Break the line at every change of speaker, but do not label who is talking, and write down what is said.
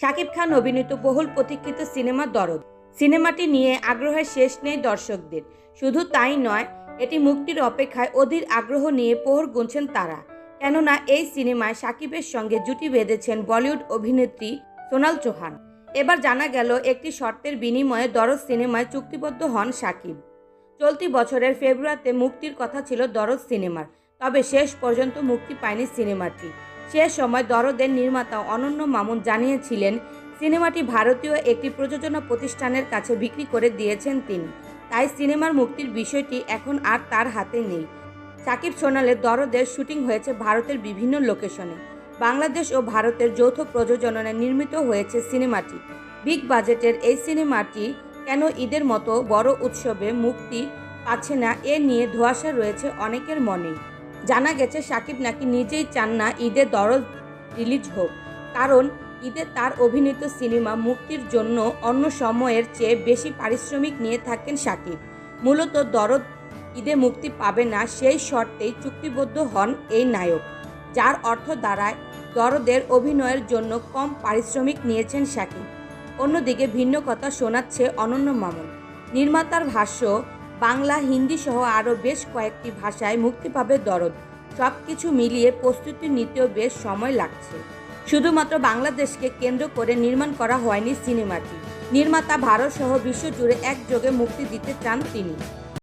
শাকিব খান অভিনীত বহুল প্রতীক্ষিত সিনেমা দরদ। সিনেমাটি নিয়ে আগ্রহের শেষ নেই দর্শকদের। শুধু তাই নয়, এটি মুক্তির অপেক্ষায় অধীর আগ্রহ নিয়ে পোহর গুনছেন তারা। কেননা এই সিনেমায় সাকিবের সঙ্গে জুটি বেঁধেছেন বলিউড অভিনেত্রী সোনাল চৌহান। এবার জানা গেল, একটি শর্তের বিনিময়ে দরদ সিনেমায় চুক্তিবদ্ধ হন সাকিব চলতি বছরের ফেব্রুয়ারিতে মুক্তির কথা ছিল দরদ সিনেমার, তবে শেষ পর্যন্ত মুক্তি পায়নি সিনেমাটি। সে সময় দরদের নির্মাতা অনন্য মামুন জানিয়েছিলেন, সিনেমাটি ভারতীয় একটি প্রযোজনা প্রতিষ্ঠানের কাছে বিক্রি করে দিয়েছেন তিনি। তাই সিনেমার মুক্তির বিষয়টি এখন আর তার হাতে নেই। সাকিব সোনালের দরদের শুটিং হয়েছে ভারতের বিভিন্ন লোকেশনে। বাংলাদেশ ও ভারতের যৌথ প্রযোজনায় নির্মিত হয়েছে সিনেমাটি। বিগ বাজেটের এই সিনেমাটি কেন ঈদের মতো বড় উৎসবে মুক্তি পাচ্ছে না এ নিয়ে ধোঁয়াশা রয়েছে অনেকের মনেই জানা গেছে সাকিব নাকি নিজেই চান না ঈদে দরদ রিলিজ হোক। কারণ ঈদে তার অভিনীত সিনেমা মুক্তির জন্য অন্য সময়ের চেয়ে বেশি পারিশ্রমিক নিয়ে থাকেন সাকিব। মূলত দরদ ঈদে মুক্তি পাবে না সেই শর্তেই চুক্তিবদ্ধ হন এই নায়ক, যার অর্থ দাঁড়ায় দরদের অভিনয়ের জন্য কম পারিশ্রমিক নিয়েছেন সাকিব। অন্যদিকে ভিন্ন কথা শোনাচ্ছে অনন্য মামুন। নির্মাতার ভাষ্য বাংলা, হিন্দি সহ আরও বেশ কয়েকটি ভাষায় মুক্তি পাবে দরদ। সব কিছু মিলিয়ে প্রস্তুতি নিতেও বেশ সময় লাগছে। শুধুমাত্র বাংলাদেশকে কেন্দ্র করে নির্মাণ করা হয়নি সিনেমাটি। নির্মাতা ভারত সহ বিশ্বজুড়ে একযোগে মুক্তি দিতে চান তিনি।